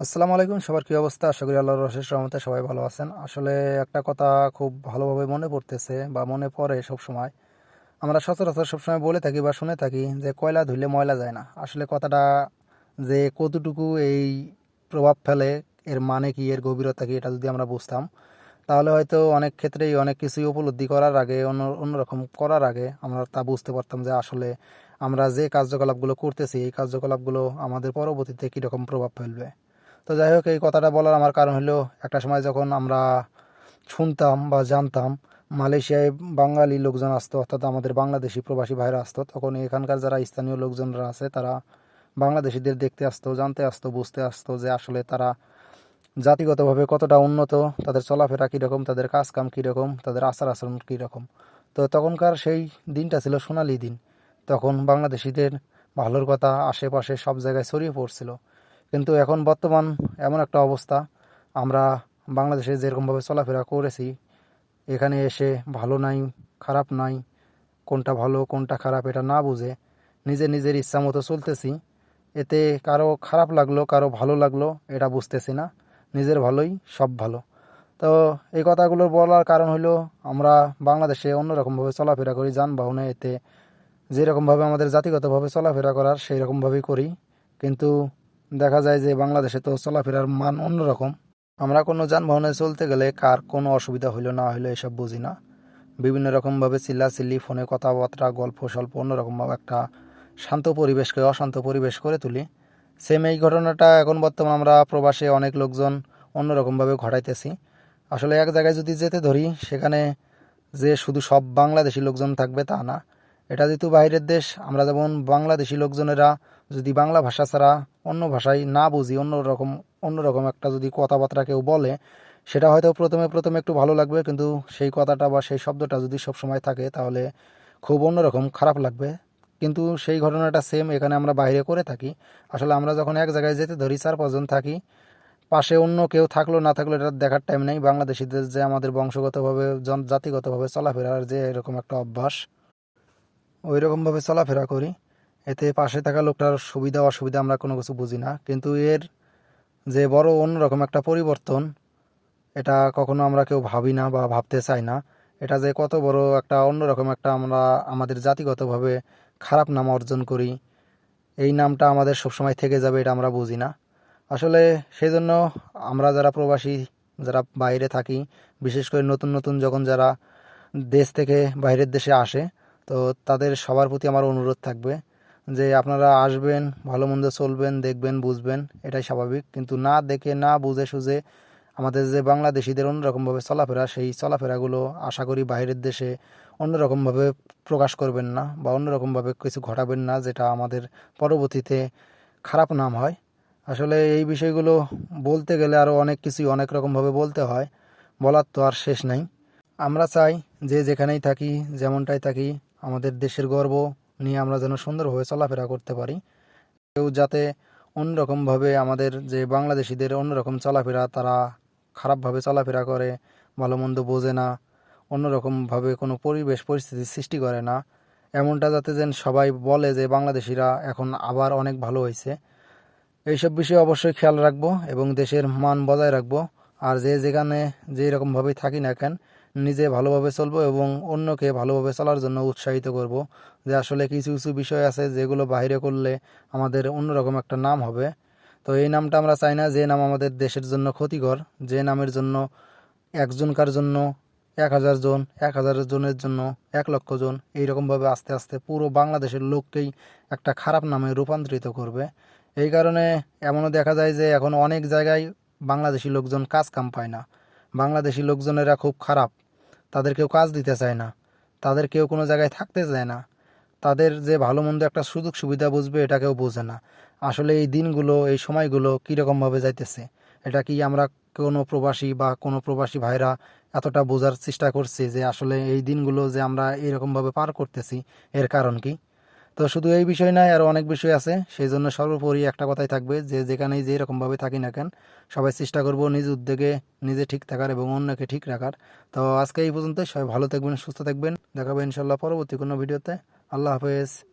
আসসালামু আলাইকুম, সবার কী অবস্থা? আশা করি আল্লাহর রশেষ রহমতে সবাই ভালো আছেন। আসলে একটা কথা খুব ভালোভাবে মনে পড়তেছে বা মনে পড়ে সব সময় আমরা সচরাচর সবসময় বলে থাকি বা শুনে থাকি যে কয়লা ধুলে ময়লা যায় না। আসলে কথাটা যে কতটুকু এই প্রভাব ফেলে, এর মানে কি, এর গভীরতা কি, এটা যদি আমরা বুঝতাম, তাহলে হয়তো অনেক ক্ষেত্রেই অনেক কিছুই উপলব্ধি করার আগে, অন্য, অন্যরকম করার আগে আমরা তা বুঝতে পারতাম যে আসলে আমরা যে কার্যকলাপগুলো করতেছি, এই কার্যকলাপগুলো আমাদের পরবর্তীতে কীরকম প্রভাব ফেলবে। তো যাই হোক, এই কথাটা বলার আমার কারণ হলো, একটা সময় যখন আমরা শুনতাম বা জানতাম মালয়েশিয়ায় বাঙালি লোকজন আসতো, অর্থাৎ আমাদের বাংলাদেশি প্রবাসী ভাইরা আসতো, তখন এখানকার যারা স্থানীয় লোকজনরা আছে, তারা বাংলাদেশিদের দেখতে আসতো, জানতে আসতো, বুঝতে আসতো যে আসলে তারা জাতিগতভাবে কতটা উন্নত, তাদের চলাফেরা কীরকম, তাদের কাজকাম কীরকম, তাদের আচার আচরণ কীরকম। তো তখনকার সেই দিনটা ছিল সোনালি দিন। তখন বাংলাদেশিদের ভালোর কথা আশেপাশে সব জায়গায় ছড়িয়ে পড়ছিল। কিন্তু এখন বর্তমান এমন একটা অবস্থা। আমরা বাংলাদেশে যেরকমভাবে চলাফেরা করেছি, এখানে এসে ভালো নাই, খারাপ নাই, কোনটা ভালো, কোনটা খারাপ এটা না বুঝে নিজে নিজের ইচ্ছা মতো চলতেছি। এতে কারও খারাপ লাগল, কারও ভালো লাগল, এটা বুঝতেছি না। নিজের ভালোই, সব ভালো। তো এই কথাগুলো বলার কারণ হলো, আমরা বাংলাদেশে অন্যরকমভাবে চলাফেরা করি, যানবাহনে এতে যেরকমভাবে আমাদের জাতিগতভাবে চলাফেরা করার সেই রকমভাবেই করি। কিন্তু দেখা যায় যে বাংলাদেশে তো চলাফেরার মান অন্যরকম। আমরা কোনো যানবাহনে চলতে গেলে কার কোনো অসুবিধা হইল না হইল এসব বুঝি না। বিভিন্ন রকমভাবে চিল্লাচিল্লি, ফোনে কথাবার্তা গল্প স্বল্প অন্যরকমভাবে একটা শান্ত পরিবেশকে অশান্ত পরিবেশ করে তুলি। সেম এই ঘটনাটা এখন বর্তমান আমরা প্রবাসে অনেক লোকজন অন্যরকমভাবে ঘটাইতেছি। আসলে এক জায়গায় যদি যেতে ধরি, সেখানে যে শুধু সব বাংলাদেশি লোকজন থাকবে তা না। এটা যেহেতু বাইরের দেশ, আমরা যেমন বাংলাদেশি লোকজনেরা যদি বাংলা ভাষা ছাড়া অন্য ভাষায় না বুঝি, অন্য রকম অন্যরকম একটা যদি কথাবার্তা কেউ বলে, সেটা হয়তো প্রথমে প্রথমে একটু ভালো লাগবে, কিন্তু সেই কথাটা বা সেই শব্দটা যদি সব সময় থাকে, তাহলে খুব অন্যরকম খারাপ লাগবে। কিন্তু সেই ঘটনাটা সেম এখানে আমরা বাইরে করে থাকি। আসলে আমরা যখন এক জায়গায় যেতে ধরি, চার পাঁচজন থাকি, পাশে অন্য কেউ থাকল, না থাকল, এটা দেখার টাইম নেই। বাংলাদেশিদের যে আমাদের বংশগতভাবে জাতিগতভাবে চলাফেরার যে এরকম একটা অভ্যাস ওই রকমভাবে চলাফেরা করি। এতে পাশে থাকা লোকটার সুবিধা অসুবিধা আমরা কোনো কিছু বুঝি না। কিন্তু এর যে বড় অন্যরকম একটা পরিবর্তন, এটা কখনো আমরা কেউ ভাবি না বা ভাবতে চাই না। এটা যে কত বড় একটা অন্যরকম একটা আমরা আমাদের জাতিগতভাবে খারাপ নাম অর্জন করি, এই নামটা আমাদের সবসময় থেকে যাবে এটা আমরা বুঝি না। আসলে সেই জন্য আমরা যারা প্রবাসী, যারা বাইরে থাকি, বিশেষ করে নতুন নতুন যখন যারা দেশ থেকে বাইরের দেশে আসে, তো তাদের সবার প্রতি আমার অনুরোধ থাকবে যে আপনারা আসবেন, ভালো মন্দ চলবেন, দেখবেন, বুঝবেন, এটাই স্বাভাবিক। কিন্তু না দেখে, না বুঝে সুঝে আমাদের যে বাংলাদেশিদের অন্যরকমভাবে চলাফেরা, সেই চলাফেরাগুলো আশা করি বাইরের দেশে অন্যরকমভাবে প্রকাশ করবেন না বা অন্যরকমভাবে কিছু ঘটাবেন না, যেটা আমাদের পরবর্তীতে খারাপ নাম হয়। আসলে এই বিষয়গুলো বলতে গেলে আরও অনেক কিছুই অনেক রকমভাবে বলতে হয়, বলার তো আর শেষ নাই। আমরা চাই যে যেখানেই থাকি, যেমনটাই থাকি, আমাদের দেশের গর্ব নিয়ে আমরা যেন সুন্দরভাবে চলাফেরা করতে পারি। কেউ যাতে অন্যরকমভাবে আমাদের যে বাংলাদেশিদের অন্যরকম চলাফেরা, তারা খারাপভাবে চলাফেরা করে ভালো মন্দ বোঝে না, অন্যরকমভাবে কোনো পরিবেশ, পরিস্থিতি সৃষ্টি করে না, এমনটা যাতে যেন সবাই বলে যে বাংলাদেশিরা এখন আবার অনেক ভালো হয়েছে। এইসব বিষয়ে অবশ্যই খেয়াল রাখব এবং দেশের মান বজায় রাখব। আর যে যেখানে যে রকমভাবেই থাকি না কেন নিজে ভালোভাবে চলবো এবং অন্যকে ভালোভাবে চলার জন্য উৎসাহিত করব। যে আসলে কিছু কিছু বিষয় আছে যেগুলো বাইরে করলে আমাদের অন্যরকম একটা নাম হবে। তো এই নামটা আমরা চাই না, যে নাম আমাদের দেশের জন্য ক্ষতিকর, যে নামের জন্য একজনকার জন্য এক হাজার জন, এক হাজার জনের জন্য এক লক্ষ জন, এইরকমভাবে আস্তে আস্তে পুরো বাংলাদেশের লোককেই একটা খারাপ নামে রূপান্তরিত করবে। এই কারণে এমনও দেখা যায় যে এখন অনেক জায়গায় বাংলাদেশি লোকজন কাজ কাম পায় না। বাংলাদেশি লোকজনেরা খুব খারাপ। তাদের কেউ কাজ দিতে চায় না। তাদের কেউ কোনো জায়গায় থাকতে চায় না। তাদের যে ভালো মন্দ একটা সুযোগ সুবিধা বুঝবে, এটা কেউ বোঝে না। আসলে এই দিনগুলো, এই সময়গুলো কীরকমভাবে যাইতেছে? এটা কি আমরা কোনো প্রবাসী বা কোনো প্রবাসী ভাইরা এতটা বোঝার চেষ্টা করছি যে আসলে এই দিনগুলো যে আমরা এরকমভাবে পার করতেছি, এর কারণ কি? তো শুধু এই বিষয় নয় আরও অনেক বিষয় আছে। সেই জন্য সর্বোপরি একটা কথাই থাকবে যে, যেখানেই যে এরকমভাবে থাকি না কেন, সবাই চেষ্টা করব নিজ উদ্যোগে নিজে ঠিক থাকার এবং অন্যকে ঠিক রাখার। তো আজকে এই পর্যন্ত সবাই ভালো থাকবেন, সুস্থ থাকবেন। দেখাবে ইনশাল্লাহ পরবর্তী কোনো ভিডিওতে। আল্লাহ হাফেজ।